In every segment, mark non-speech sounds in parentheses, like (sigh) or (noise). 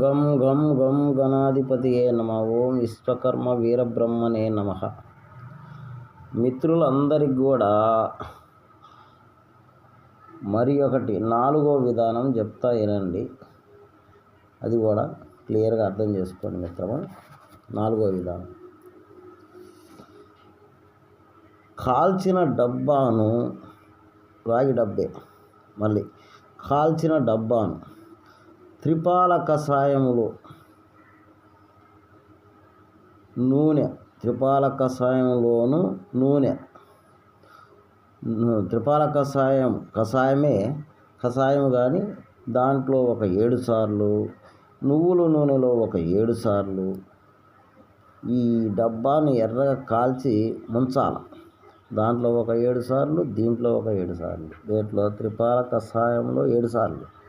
గం గం గం గణాధిపతియే నమ. ఓం విశ్వకర్మ వీరబ్రహ్మనే నమ. మిత్రులందరికి కూడా మరి ఒకటి నాలుగో విధానం చెప్తా వినండి. అది కూడా క్లియర్గా అర్థం చేసుకోండి మిత్రమా. నాలుగో విధానం. కాల్చిన డబ్బాను రాగి డబ్బే. మళ్ళీ కాల్చిన డబ్బాను త్రిపాల కషాయములో నూనె త్రిపాల కషాయంలోను నూనె. త్రిపాల కషాయం కషాయమే కషాయం కానీ దాంట్లో ఒక ఏడు సార్లు నువ్వుల నూనెలో ఒక ఏడు సార్లు ఈ డబ్బాను ఎర్రగా కాల్చి ముంచాల. దాంట్లో ఒక ఏడు సార్లు దీంట్లో ఒక ఏడు సార్లు దీంట్లో త్రిపాల కషాయంలో ఏడు సార్లు.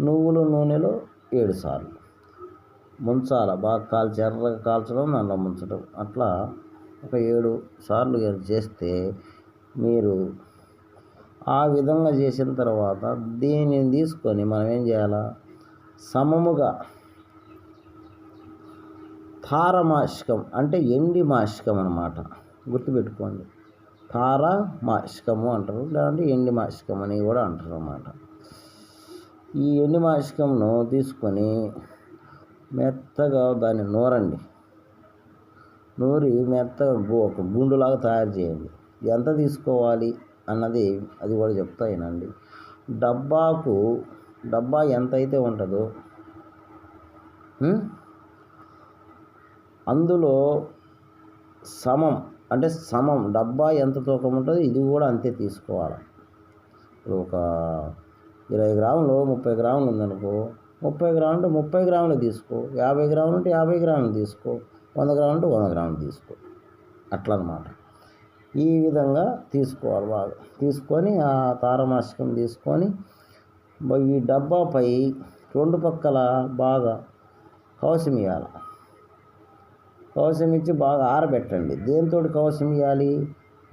నువ్వుల నూనెలో ఏడు సార్లు. ముంచాల బాగా కాల్చి ఎర్రగా కాల్చడం దాంట్లో ముంచడం. అట్లా ఒక ఏడు సార్లు చేస్తే మీరు ఆ విధంగా చేసిన తర్వాత దీనిని తీసుకొని మనం ఏం చేయాలా? సమముగా తారమాసికం అంటే ఎండి మాసికం అనమాట గుర్తుపెట్టుకోండి. తారమాసికము అంటారు. లేదంటే ఎండి మాసికం అని కూడా అంటారు అన్నమాట ఈ ఎండి మాసికంను తీసుకొని మెత్తగా దాన్ని నూరండి. నూరి మెత్తగా ఒక గుండులాగా తయారు చేయండి. ఎంత తీసుకోవాలి అన్నది అది కూడా చెప్తాయినండి డబ్బాకు డబ్బా ఎంత అయితే ఉంటుందో అందులో సమం అంటే సమం డబ్బా ఎంత తూకం ఉంటుందో ఇది కూడా అంతే తీసుకోవాలి. ఇప్పుడు ఒక ఇరవై గ్రాములు ముప్పై గ్రాములు ఉందనుకో ముప్పై గ్రాములు అంటే ముప్పై గ్రాములు తీసుకో యాభై గ్రాములు అంటే యాభై గ్రాములు తీసుకో వంద గ్రాములు అంటే వంద గ్రాములు తీసుకో. అట్లా అనమాట ఈ విధంగా తీసుకోవాలి బాగా. తీసుకొని ఆ తారమాసికం తీసుకొని ఈ డబ్బాపై రెండు పక్కల బాగా కవసం ఇవ్వాలి కవసం ఇచ్చి బాగా ఆరబెట్టండి. దేంతో కవసం ఇవ్వాలి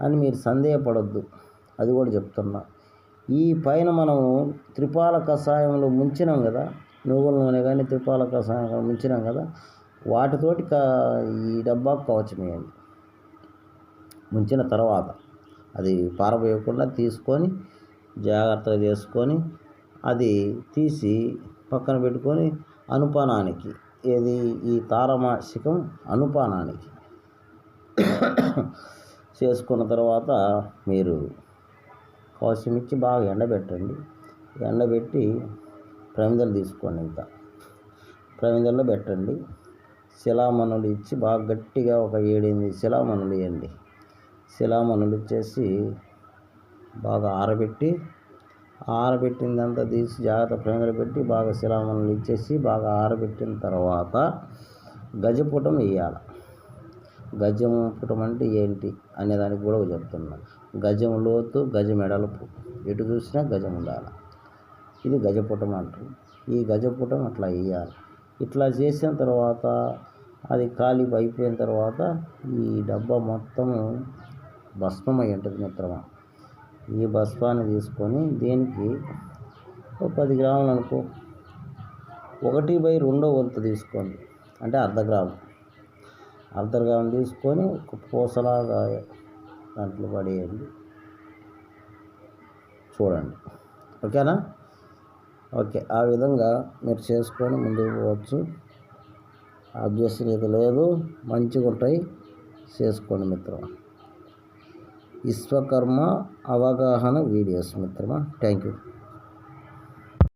అని మీరు సందేహపడొద్దు. అది కూడా చెప్తున్నా. ఈ పైన మనము త్రిపాల కషాయంలో ముంచినాం కదా నువ్వుల నూనె కానీ త్రిపాల కషాయం ముంచినాం కదా వాటితోటి ఈ డబ్బాకు కవచం వేయండి ముంచిన తర్వాత అది పారబోయకుండా తీసుకొని జాగ్రత్తగా చేసుకొని అది తీసి పక్కన పెట్టుకొని అనుపానానికి ఏది ఈ తారమాసికం అనుపానానికి (coughs) చేసుకున్న తర్వాత మీరు కవసం బాగా ఎండబెట్టండి. ఎండబెట్టి ప్రమిదలు తీసుకోండి ఇంకా. ప్రమిదల్లో పెట్టండి. శిలామణులు ఇచ్చి బాగా గట్టిగా ఒక ఏడెనిమిది శిలామణులు ఇవ్వండి శిలామణులు ఇచ్చేసి బాగా ఆరబెట్టి ఆరబెట్టిందంతా తీసి జాగ్రత్త ప్రమిదలు పెట్టి బాగా శిలామణులు ఇచ్చేసి బాగా ఆరబెట్టిన తర్వాత గజపుటం వేయాలి గజం పుటం అంటే ఏంటి అనే దానికి కూడా చెప్తున్నాను. గజం లోతు గజం ఎడలపు ఎటు చూసినా గజం ఉండాలి. ఇది గజపుటం అంటారు. ఈ గజపుటం అట్లా వేయాలి ఇట్లా చేసిన తర్వాత అది ఖాళీ అయిపోయిన తర్వాత ఈ డబ్బా మొత్తము భస్మమై ఉంటుంది మిత్రమా. ఈ భస్మాన్ని తీసుకొని దీనికి ఒక పది గ్రాములు అనుకో. ఒకటి బై రెండో వంతు తీసుకోండి. అంటే అర్ధ గ్రాము. అర్ధ గ్రాము తీసుకొని ఒక పూసలాగా దాంట్లో పడేయండి. చూడండి. ఓకేనా? ఓకే. ఆ విధంగా మీరు చేసుకొని ముందుకు పోవచ్చు. అభ్యసన అయితే లేదు. మంచిగా ఉంటాయి. చేసుకోండి మిత్రమా. విశ్వకర్మ అవగాహన వీడియోస్ మిత్రమా. Thank you.